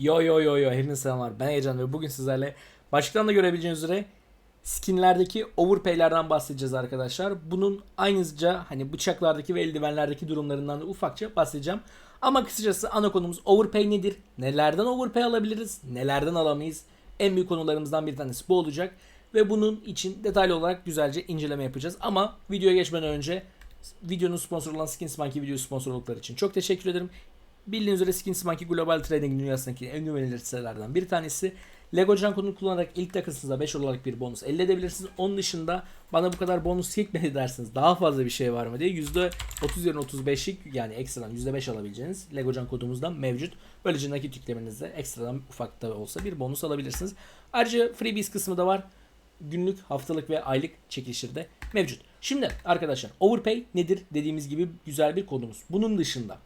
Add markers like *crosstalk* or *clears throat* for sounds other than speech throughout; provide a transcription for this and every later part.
Yo yo yo yo hepinize selamlar. Ben Heyecan ve bugün sizlerle başlıktan da görebileceğiniz üzere skinlerdeki overpay'lerden bahsedeceğiz arkadaşlar. Bunun aynıca hani bıçaklardaki ve eldivenlerdeki durumlarından da ufakça bahsedeceğim. Ama kısacası ana konumuz overpay nedir? Nelerden overpay alabiliriz? Nelerden alamayız? En büyük konularımızdan bir tanesi bu olacak. Ve bunun için detaylı olarak güzelce inceleme yapacağız. Ama videoya geçmeden önce videonun sponsoru olan Skins Monkey video sponsorlukları için çok teşekkür ederim. Bildiğiniz üzere Skins Monkey global trading dünyasındaki en güvenilir sitelerden bir tanesi. Lego Can kodunu kullanarak ilk takısınızda 5 olarak bir bonus elde edebilirsiniz. Onun dışında bana bu kadar bonus yetmedi dersiniz. Daha fazla bir şey var mı diye %30 yerine 35'lik yani ekstradan %5 alabileceğiniz Lego Can kodumuzdan mevcut. Böylece nakit yüklemenizde ekstradan ufak da olsa bir bonus alabilirsiniz. Ayrıca freebies kısmı da var. Günlük, haftalık ve aylık çekilişleri de mevcut. Şimdi arkadaşlar overpay nedir dediğimiz gibi güzel bir kodumuz. Bunun dışında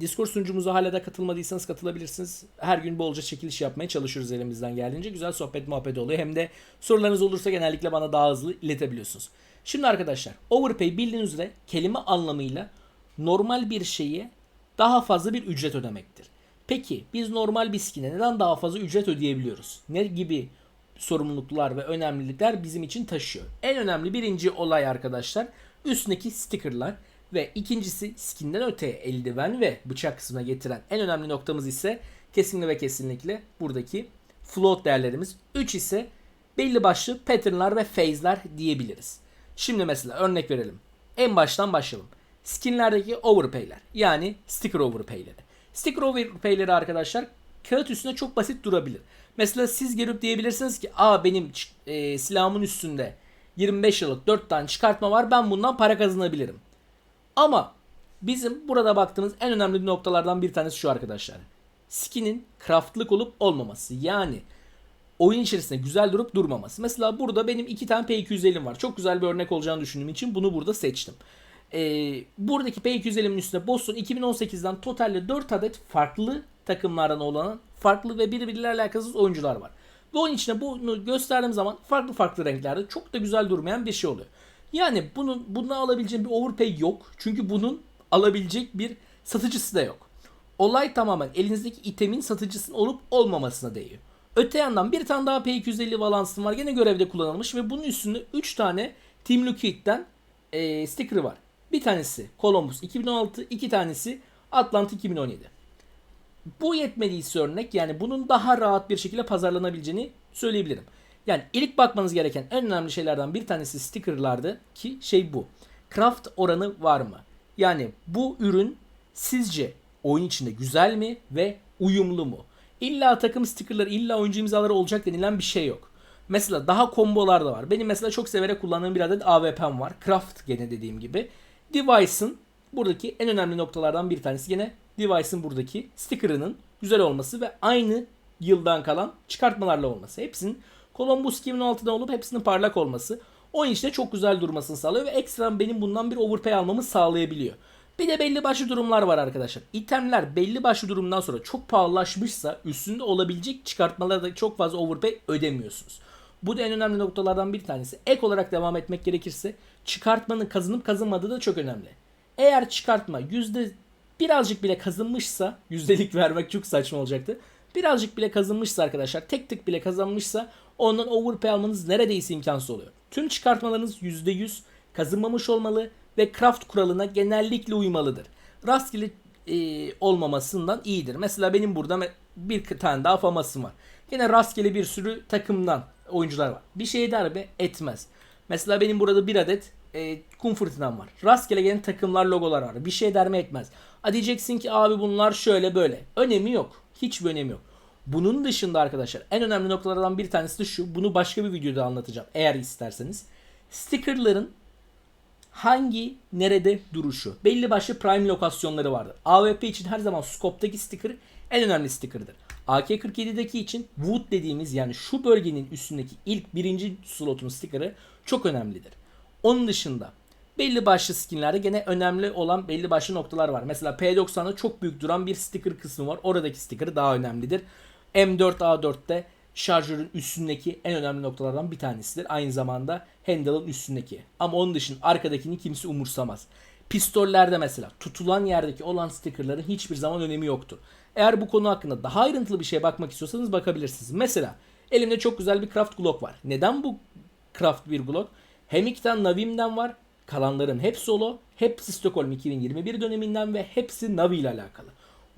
Discord sunucumuza hala da katılmadıysanız katılabilirsiniz. Her gün bolca çekiliş yapmaya çalışıyoruz elimizden geldiğince. Güzel sohbet muhabbet oluyor. Hem de sorularınız olursa genellikle bana daha hızlı iletebiliyorsunuz. Şimdi arkadaşlar overpay bildiğiniz üzere kelime anlamıyla normal bir şeye daha fazla bir ücret ödemektir. Peki biz normal bir skine neden daha fazla ücret ödeyebiliyoruz? Ne gibi sorumluluklar ve önemlilikler bizim için taşıyor? En önemli birinci olay arkadaşlar üstündeki stickerlar. Ve ikincisi skinden öteye eldiven ve bıçak kısmına getiren en önemli noktamız ise kesinlikle ve kesinlikle buradaki float değerlerimiz. 3 ise belli başlı patternlar ve phase'ler diyebiliriz. Şimdi mesela örnek verelim. En baştan başlayalım. Skinlerdeki overpay'ler yani sticker overpay'leri. Sticker overpay'leri arkadaşlar kağıt üstünde çok basit durabilir. Mesela siz gelip diyebilirsiniz ki aa benim e, silahımın üstünde 25 yıllık 4 tane çıkartma var ben bundan para kazanabilirim. Ama bizim burada baktığımız en önemli noktalardan bir tanesi şu arkadaşlar. Skin'in craftlık olup olmaması. Yani oyun içerisinde güzel durup durmaması. Mesela burada benim iki tane P250'm var. Çok güzel bir örnek olacağını düşündüğüm için bunu burada seçtim. Ee, buradaki P250'min üstünde Boston 2018'den totalde 4 adet farklı takımlardan olan farklı ve birbirleriyle alakasız oyuncular var. Ve onun içine bunu gösterdiğim zaman farklı farklı renklerde çok da güzel durmayan bir şey oluyor. Yani bunun bundan alabileceğim bir overpay yok. Çünkü bunun alabilecek bir satıcısı da yok. Olay tamamen elinizdeki itemin satıcısının olup olmamasına değiyor. Öte yandan bir tane daha P250 balansım var. Gene görevde kullanılmış ve bunun üstünde 3 tane Team Liquid'den e, sticker var. Bir tanesi Columbus 2016, iki tanesi Atlanta 2017. Bu yetmediyse örnek yani bunun daha rahat bir şekilde pazarlanabileceğini söyleyebilirim. Yani ilk bakmanız gereken en önemli şeylerden bir tanesi stickerlardı ki şey bu. Craft oranı var mı? Yani bu ürün sizce oyun içinde güzel mi ve uyumlu mu? İlla takım stickerları, illa oyuncu imzaları olacak denilen bir şey yok. Mesela daha kombolar da var. Benim mesela çok severek kullandığım bir adet AWP'm var. Craft gene dediğim gibi. Device'ın buradaki en önemli noktalardan bir tanesi gene Device'ın buradaki sticker'ının güzel olması ve aynı yıldan kalan çıkartmalarla olması. Hepsinin Columbus 2016'da olup hepsinin parlak olması oyun içinde çok güzel durmasını sağlıyor ve ekstra benim bundan bir overpay almamı sağlayabiliyor. Bir de belli başlı durumlar var arkadaşlar. İtemler belli başlı durumdan sonra çok pahalılaşmışsa üstünde olabilecek çıkartmalarda çok fazla overpay ödemiyorsunuz. Bu da en önemli noktalardan bir tanesi. Ek olarak devam etmek gerekirse çıkartmanın kazanıp kazanmadığı da çok önemli. Eğer çıkartma yüzde birazcık bile kazanmışsa yüzdelik *laughs* vermek çok saçma olacaktı. Birazcık bile kazanmışsa arkadaşlar tek tık bile kazanmışsa ondan overpay almanız neredeyse imkansız oluyor. Tüm çıkartmalarınız %100 kazınmamış olmalı ve craft kuralına genellikle uymalıdır. Rastgele e, olmamasından iyidir. Mesela benim burada bir tane daha famasım var. Yine rastgele bir sürü takımdan oyuncular var. Bir şey darbe etmez. Mesela benim burada bir adet e, kum fırtınam var. Rastgele gelen takımlar logolar var. Bir şey derme etmez. A diyeceksin ki abi bunlar şöyle böyle. Önemi yok. Hiçbir önemi yok. Bunun dışında arkadaşlar en önemli noktalardan bir tanesi de şu. Bunu başka bir videoda anlatacağım eğer isterseniz. Stickerların hangi nerede duruşu. Belli başlı prime lokasyonları vardır. AWP için her zaman scope'daki sticker en önemli sticker'dır. AK-47'deki için Wood dediğimiz yani şu bölgenin üstündeki ilk birinci slotun sticker'ı çok önemlidir. Onun dışında belli başlı skinlerde gene önemli olan belli başlı noktalar var. Mesela P90'da çok büyük duran bir sticker kısmı var. Oradaki sticker daha önemlidir. M4A4'te şarjörün üstündeki en önemli noktalardan bir tanesidir. Aynı zamanda handle'ın üstündeki. Ama onun dışında arkadakini kimse umursamaz. Pistollerde mesela tutulan yerdeki olan stickerların hiçbir zaman önemi yoktur. Eğer bu konu hakkında daha ayrıntılı bir şeye bakmak istiyorsanız bakabilirsiniz. Mesela elimde çok güzel bir Craft Glock var. Neden bu Craft bir Glock? Hem iki tane Navi'mden var. Kalanların hep solo. Hepsi Stockholm 2021 döneminden ve hepsi Navi ile alakalı.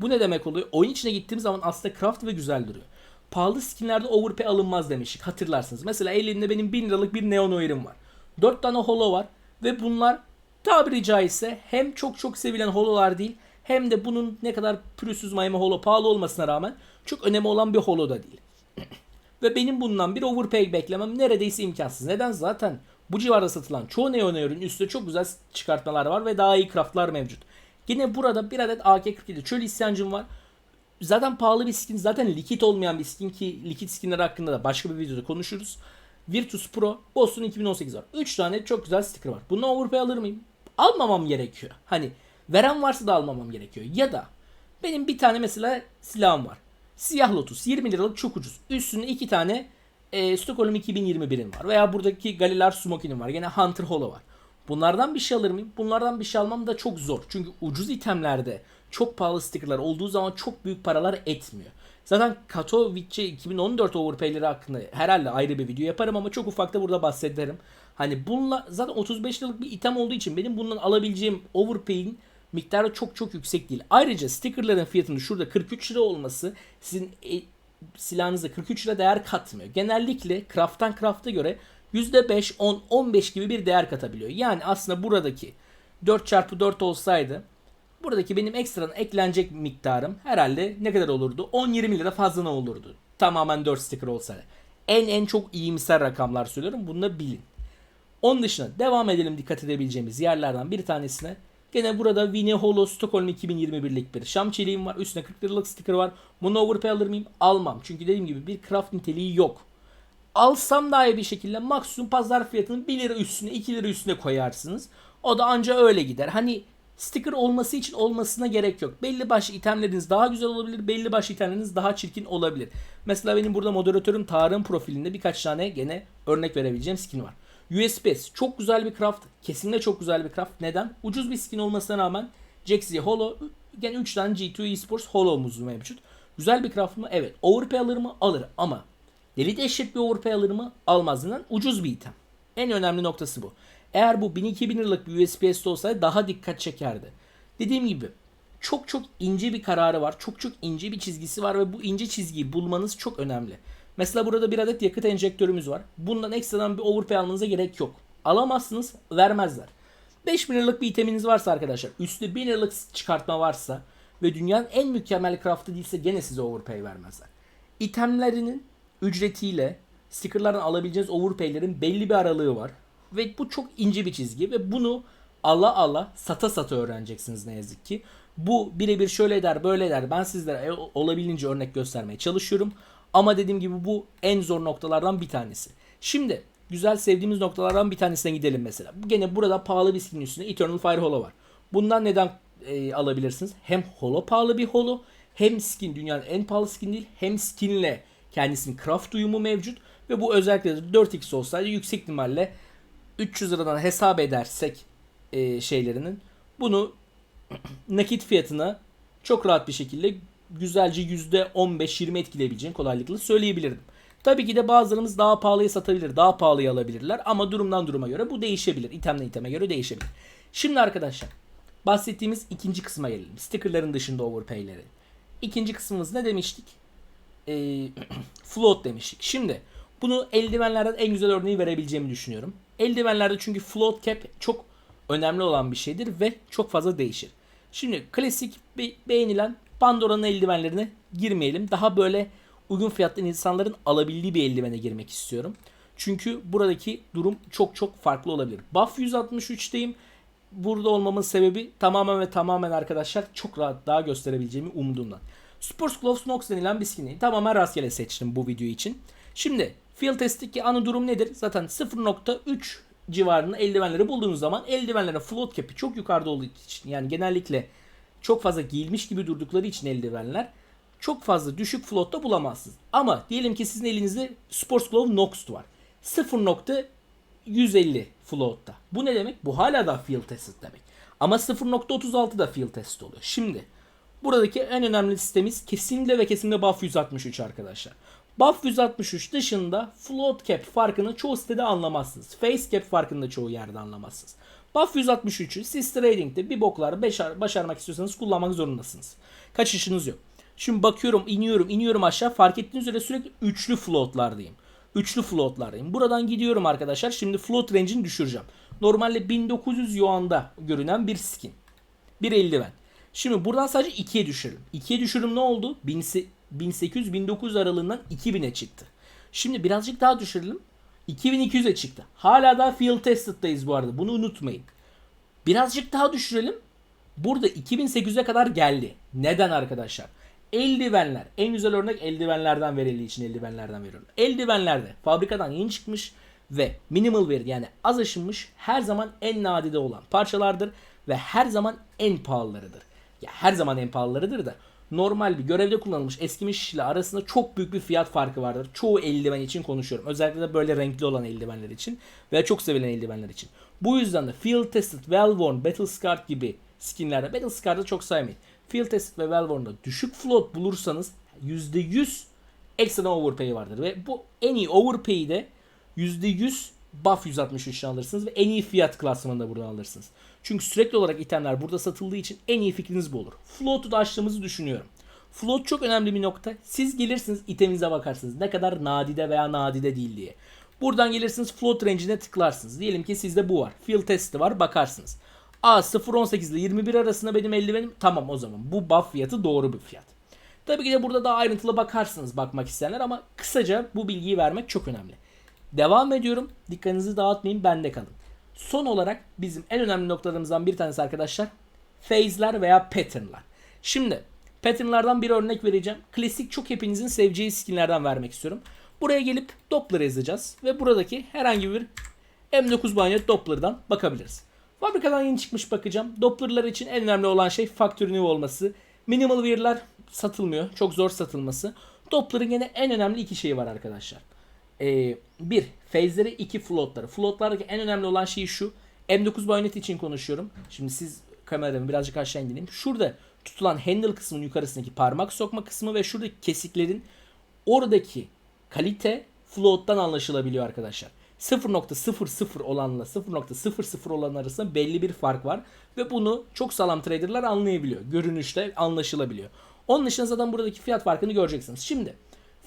Bu ne demek oluyor? Oyun içine gittiğim zaman aslında craft ve güzel duruyor. Pahalı skinlerde overpay alınmaz demiştik hatırlarsınız. Mesela elinde benim 1000 liralık bir Neon Oir'im var. 4 tane holo var ve bunlar tabiri caizse hem çok çok sevilen hololar değil hem de bunun ne kadar pürüzsüz Miami holo pahalı olmasına rağmen çok önemi olan bir holo da değil. *clears throat* ve benim bundan bir overpay beklemem neredeyse imkansız. Neden? Zaten bu civarda satılan çoğu Neon Oir'in üstünde çok güzel çıkartmalar var ve daha iyi craftlar mevcut. Yine burada bir adet AK-47 çöl isyancım var. Zaten pahalı bir skin. Zaten likit olmayan bir skin ki likit skinler hakkında da başka bir videoda konuşuruz. Virtus Pro Boston 2018 var. 3 tane çok güzel sticker var. Bundan overpay alır mıyım? Almamam gerekiyor. Hani veren varsa da almamam gerekiyor. Ya da benim bir tane mesela silahım var. Siyah Lotus 20 liralık çok ucuz. Üstünde iki tane e, Stockholm 2021'in var. Veya buradaki Galilar Smokin'in var. Gene Hunter Holo var. Bunlardan bir şey alır mıyım? Bunlardan bir şey almam da çok zor. Çünkü ucuz itemlerde çok pahalı stickerlar olduğu zaman çok büyük paralar etmiyor. Zaten Katowice 2014 overpay'leri hakkında herhalde ayrı bir video yaparım ama çok ufakta burada bahsederim. Hani bununla zaten 35 liralık bir item olduğu için benim bundan alabileceğim overpay'in miktarı çok çok yüksek değil. Ayrıca stickerların fiyatının şurada 43 lira olması sizin e, silahınıza 43 lira değer katmıyor. Genellikle craft'tan craft'a göre %5, 10, 15 gibi bir değer katabiliyor. Yani aslında buradaki 4x4 olsaydı buradaki benim ekstradan eklenecek miktarım herhalde ne kadar olurdu? 10-20 lira fazla ne olurdu? Tamamen 4 sticker olsaydı. En en çok iyimser rakamlar söylüyorum. Bunu da bilin. Onun dışında devam edelim dikkat edebileceğimiz yerlerden bir tanesine. Gene burada Winnie Holo Stockholm 2021'lik bir Şam çeliğim var. Üstüne 40 liralık sticker var. Bunu overpay alır mıyım? Almam. Çünkü dediğim gibi bir craft niteliği yok alsam daha iyi bir şekilde maksimum pazar fiyatını 1 lira üstüne 2 lira üstüne koyarsınız. O da anca öyle gider. Hani sticker olması için olmasına gerek yok. Belli başlı itemleriniz daha güzel olabilir. Belli başlı itemleriniz daha çirkin olabilir. Mesela benim burada moderatörüm Tarık'ın profilinde birkaç tane gene örnek verebileceğim skin var. USPS çok güzel bir craft. Kesinlikle çok güzel bir craft. Neden? Ucuz bir skin olmasına rağmen Jaxi Holo gene 3 tane G2 Esports Holo'muz mevcut. Güzel bir craft mı? Evet. Overpay alır mı? Alır. Ama Deli dehşet bir overpay alır mı? Almaz. Neden? Ucuz bir item. En önemli noktası bu. Eğer bu 1000-2000 liralık bir USPS'de olsaydı daha dikkat çekerdi. Dediğim gibi çok çok ince bir kararı var. Çok çok ince bir çizgisi var ve bu ince çizgiyi bulmanız çok önemli. Mesela burada bir adet yakıt enjektörümüz var. Bundan ekstradan bir overpay almanıza gerek yok. Alamazsınız, vermezler. 5000 liralık bir iteminiz varsa arkadaşlar, üstü 1000 liralık çıkartma varsa ve dünyanın en mükemmel craftı değilse gene size overpay vermezler. İtemlerinin ücretiyle stickerlardan alabileceğiniz overpay'lerin belli bir aralığı var. Ve bu çok ince bir çizgi ve bunu ala ala sata sata öğreneceksiniz ne yazık ki. Bu birebir şöyle der böyle der. Ben sizlere olabildiğince örnek göstermeye çalışıyorum. Ama dediğim gibi bu en zor noktalardan bir tanesi. Şimdi güzel sevdiğimiz noktalardan bir tanesine gidelim mesela. Gene burada pahalı bir skinin üstünde Eternal Fire Holo var. Bundan neden e, alabilirsiniz? Hem holo pahalı bir holo hem skin dünyanın en pahalı skin değil hem skinle kendisinin craft uyumu mevcut ve bu özellikle de 4x olsaydı yüksek ihtimalle 300 liradan hesap edersek e, şeylerinin bunu *clears throat* nakit fiyatına çok rahat bir şekilde güzelce %15-20 etkileyebileceğini kolaylıkla söyleyebilirdim. Tabii ki de bazılarımız daha pahalıya satabilir, daha pahalıya alabilirler ama durumdan duruma göre bu değişebilir. İtemden iteme göre değişebilir. Şimdi arkadaşlar bahsettiğimiz ikinci kısma gelelim. Stickerların dışında overpay'leri. İkinci kısmımız ne demiştik? E, *clears throat* float demiştik. Şimdi bunu eldivenlerden en güzel örneği verebileceğimi düşünüyorum. Eldivenlerde çünkü float cap çok önemli olan bir şeydir ve çok fazla değişir. Şimdi klasik be- beğenilen Pandora'nın eldivenlerine girmeyelim. Daha böyle uygun fiyatlı insanların alabildiği bir eldivene girmek istiyorum. Çünkü buradaki durum çok çok farklı olabilir. Buff 163'teyim. Burada olmamın sebebi tamamen ve tamamen arkadaşlar çok rahat daha gösterebileceğimi umduğumdan. Sports Gloves Nox denilen skin'i tamamen rastgele seçtim bu video için. Şimdi field testteki ana durum nedir? Zaten 0.3 civarında eldivenleri bulduğunuz zaman eldivenlerin float cap'i çok yukarıda olduğu için yani genellikle çok fazla giyilmiş gibi durdukları için eldivenler çok fazla düşük floatta bulamazsınız. Ama diyelim ki sizin elinizde Sports Glove Nox var. 0.150 floatta. Bu ne demek? Bu hala da field test demek. Ama 0.36 da field test oluyor. Şimdi Buradaki en önemli sistemimiz kesinlikle ve kesinlikle buff 163 arkadaşlar. Buff 163 dışında float cap farkını çoğu sitede anlamazsınız. Face cap farkını da çoğu yerde anlamazsınız. Buff 163'ü siz trading'de bir boklar beşer, başarmak istiyorsanız kullanmak zorundasınız. Kaçışınız yok. Şimdi bakıyorum iniyorum iniyorum aşağı fark ettiğiniz üzere sürekli üçlü floatlardayım. Üçlü floatlardayım. Buradan gidiyorum arkadaşlar. Şimdi float range'ini düşüreceğim. Normalde 1900 yuanda görünen bir skin. Bir eldiven. Şimdi buradan sadece 2'ye düşürelim. 2'ye düşürüm ne oldu? 1800-1900 aralığından 2000'e çıktı. Şimdi birazcık daha düşürelim. 2200'e çıktı. Hala daha field tested'dayız bu arada. Bunu unutmayın. Birazcık daha düşürelim. Burada 2800'e kadar geldi. Neden arkadaşlar? Eldivenler. En güzel örnek eldivenlerden verildiği için eldivenlerden veriyorum. Eldivenlerde fabrikadan yeni çıkmış ve minimal wear yani az aşınmış her zaman en nadide olan parçalardır ve her zaman en pahalılarıdır. Ya her zaman en pahalılarıdır da normal bir görevde kullanılmış eskimiş ile arasında çok büyük bir fiyat farkı vardır. Çoğu eldiven için konuşuyorum. Özellikle de böyle renkli olan eldivenler için veya çok sevilen eldivenler için. Bu yüzden de Field Tested, Well Worn, Battle Scarred gibi skinlerde Battle Scarred'ı çok saymayın. Field Tested ve Well Worn'da düşük float bulursanız %100 ekstra overpay vardır. Ve bu en iyi overpay'i de %100 buff 163'ten alırsınız ve en iyi fiyat klasmanında buradan alırsınız. Çünkü sürekli olarak itemler burada satıldığı için en iyi fikriniz bu olur. Float'u da açtığımızı düşünüyorum. Float çok önemli bir nokta. Siz gelirsiniz iteminize bakarsınız. Ne kadar nadide veya nadide değil diye. Buradan gelirsiniz float range'ine tıklarsınız. Diyelim ki sizde bu var. Field testi var bakarsınız. A 0.18 ile 21 arasında benim eldivenim. Tamam o zaman bu buff fiyatı doğru bir fiyat. Tabii ki de burada daha ayrıntılı bakarsınız bakmak isteyenler ama kısaca bu bilgiyi vermek çok önemli. Devam ediyorum. Dikkatinizi dağıtmayın bende kalın. Son olarak bizim en önemli noktalarımızdan bir tanesi arkadaşlar phase'ler veya pattern'lar. Şimdi pattern'lardan bir örnek vereceğim. Klasik çok hepinizin seveceği skinlerden vermek istiyorum. Buraya gelip Doppler yazacağız ve buradaki herhangi bir M9 Bayonet Doppler'dan bakabiliriz. Fabrikadan yeni çıkmış bakacağım. Doppler'lar için en önemli olan şey factory new olması. Minimal wear'lar satılmıyor. Çok zor satılması. Doppler'ın yine en önemli iki şeyi var arkadaşlar. Ee, bir, phase'leri iki floatları. Floatlardaki en önemli olan şey şu. M9 bayonet için konuşuyorum. Şimdi siz kameramı birazcık aşağı indireyim. Şurada tutulan handle kısmının yukarısındaki parmak sokma kısmı ve şuradaki kesiklerin oradaki kalite float'tan anlaşılabiliyor arkadaşlar. 0.00 olanla 0.00 olan arasında belli bir fark var ve bunu çok sağlam traderlar anlayabiliyor. Görünüşte anlaşılabiliyor. Onun dışında zaten buradaki fiyat farkını göreceksiniz. Şimdi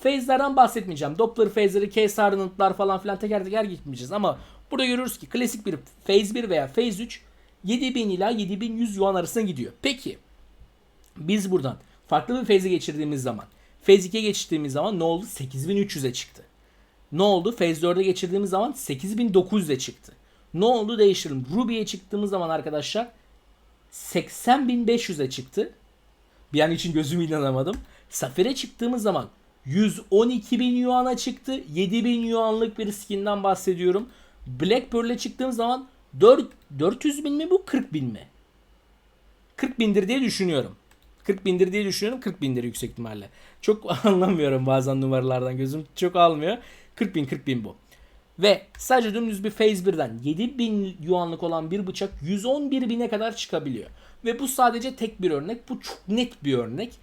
phase'lerden bahsetmeyeceğim. Doppler phase'leri, case hardened'lar falan filan teker teker gitmeyeceğiz ama burada görürüz ki klasik bir phase 1 veya phase 3 7000 ila 7100 yuan arasında gidiyor. Peki biz buradan farklı bir phase'e geçirdiğimiz zaman phase 2'ye geçtiğimiz zaman ne oldu? 8300'e çıktı. Ne oldu? Phase 4'e geçirdiğimiz zaman 8900'e çıktı. Ne oldu? Değiştirelim. Ruby'ye çıktığımız zaman arkadaşlar 80.500'e çıktı. Bir an için gözümü inanamadım. Safir'e çıktığımız zaman 112 bin yuana çıktı. 7 bin yuanlık bir skinden bahsediyorum. Black Pearl'e çıktığım zaman 4, 400 bin mi bu 40 bin mi? 40 bindir diye düşünüyorum. 40 bindir diye düşünüyorum. 40 bindir yüksek ihtimalle. Çok *laughs* anlamıyorum bazen numaralardan. Gözüm çok almıyor. 40 bin 40 bin bu. Ve sadece dümdüz bir phase 1'den 7000 yuanlık olan bir bıçak 111 bine kadar çıkabiliyor. Ve bu sadece tek bir örnek. Bu çok net bir örnek.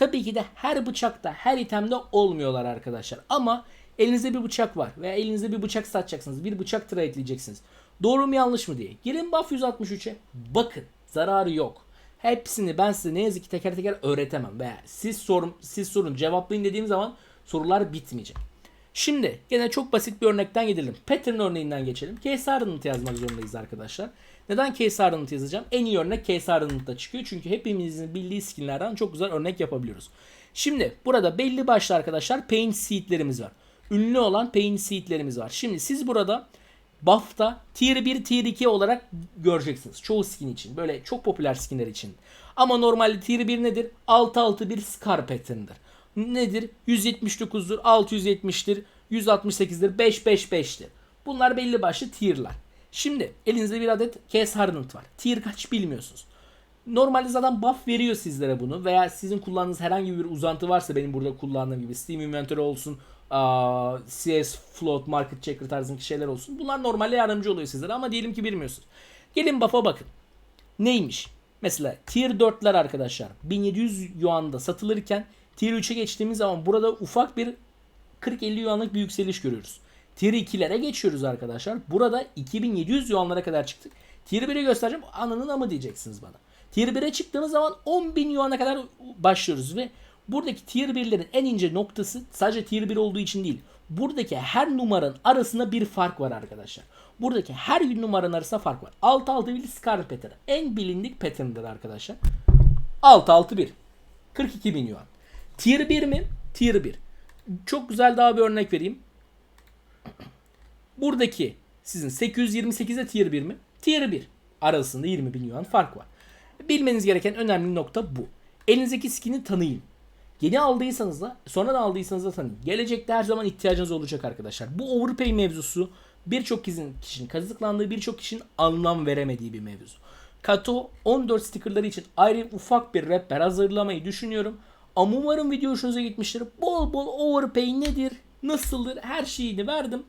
Tabii ki de her bıçakta, her itemde olmuyorlar arkadaşlar. Ama elinizde bir bıçak var veya elinizde bir bıçak satacaksınız. Bir bıçak trade'leyeceksiniz. Doğru mu yanlış mı diye. Gelin buff 163'e bakın. Zararı yok. Hepsini ben size ne yazık ki teker teker öğretemem. Veya siz sorun, siz sorun cevaplayın dediğim zaman sorular bitmeyecek. Şimdi gene çok basit bir örnekten gidelim. Pattern örneğinden geçelim. Case yazmak zorundayız arkadaşlar. Neden Case Hardened yazacağım? En iyi örnek Case Hardened'da çıkıyor. Çünkü hepimizin bildiği skinlerden çok güzel örnek yapabiliyoruz. Şimdi burada belli başlı arkadaşlar paint seedlerimiz var. Ünlü olan paint seedlerimiz var. Şimdi siz burada buff'ta tier 1, tier 2 olarak göreceksiniz. Çoğu skin için. Böyle çok popüler skinler için. Ama normalde tier 1 nedir? 6-6 bir scar pattern'dır. Nedir? 179'dur, 670'tir, 168'dir, 555'tir. Bunlar belli başlı tier'lar. Şimdi elinizde bir adet case hardened var. Tier kaç bilmiyorsunuz. Normalde zaten buff veriyor sizlere bunu veya sizin kullandığınız herhangi bir uzantı varsa benim burada kullandığım gibi Steam Inventory olsun, CS Float, Market Checker tarzındaki şeyler olsun. Bunlar normalde yardımcı oluyor sizlere ama diyelim ki bilmiyorsunuz. Gelin buff'a bakın. Neymiş? Mesela tier 4'ler arkadaşlar 1700 yuanda satılırken tier 3'e geçtiğimiz zaman burada ufak bir 40-50 yuanlık bir yükseliş görüyoruz. Tier 2'lere geçiyoruz arkadaşlar. Burada 2700 yuanlara kadar çıktık. Tier 1'i göstereceğim. Ananın amı diyeceksiniz bana. Tier 1'e çıktığımız zaman 10.000 yuana kadar başlıyoruz ve buradaki tier 1'lerin en ince noktası sadece tier 1 olduğu için değil. Buradaki her numaranın arasında bir fark var arkadaşlar. Buradaki her numaranın arasında fark var. 6-6-1 Scar pattern. En bilindik pattern'dır arkadaşlar. 6-6-1. 42 bin yuan. Tier 1 mi? Tier 1. Çok güzel daha bir örnek vereyim. Buradaki sizin 828'e tier 1 mi? Tier 1. Arasında 20 bin yuan fark var. Bilmeniz gereken önemli nokta bu. Elinizdeki skin'i tanıyın. Yeni aldıysanız da sonra da aldıysanız da tanıyın. Gelecekte her zaman ihtiyacınız olacak arkadaşlar. Bu overpay mevzusu birçok kişinin, kazıklandığı birçok kişinin anlam veremediği bir mevzu. Kato 14 stickerları için ayrı ufak bir rapper hazırlamayı düşünüyorum. Ama umarım video hoşunuza gitmiştir. Bol bol overpay nedir, nasıldır her şeyini verdim.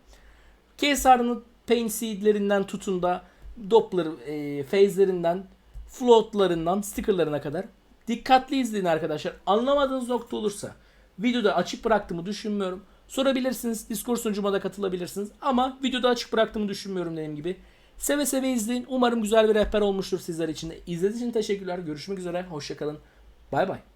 KSR'ın pain seedlerinden tutun da Doppler e, phase'lerinden, floatlarından, stickerlarına kadar dikkatli izleyin arkadaşlar. Anlamadığınız nokta olursa videoda açık bıraktığımı düşünmüyorum. Sorabilirsiniz. Discord sunucuma da katılabilirsiniz. Ama videoda açık bıraktığımı düşünmüyorum dediğim gibi. Seve seve izleyin. Umarım güzel bir rehber olmuştur sizler için de. İzlediğiniz için teşekkürler. Görüşmek üzere. Hoşçakalın. Bay bay.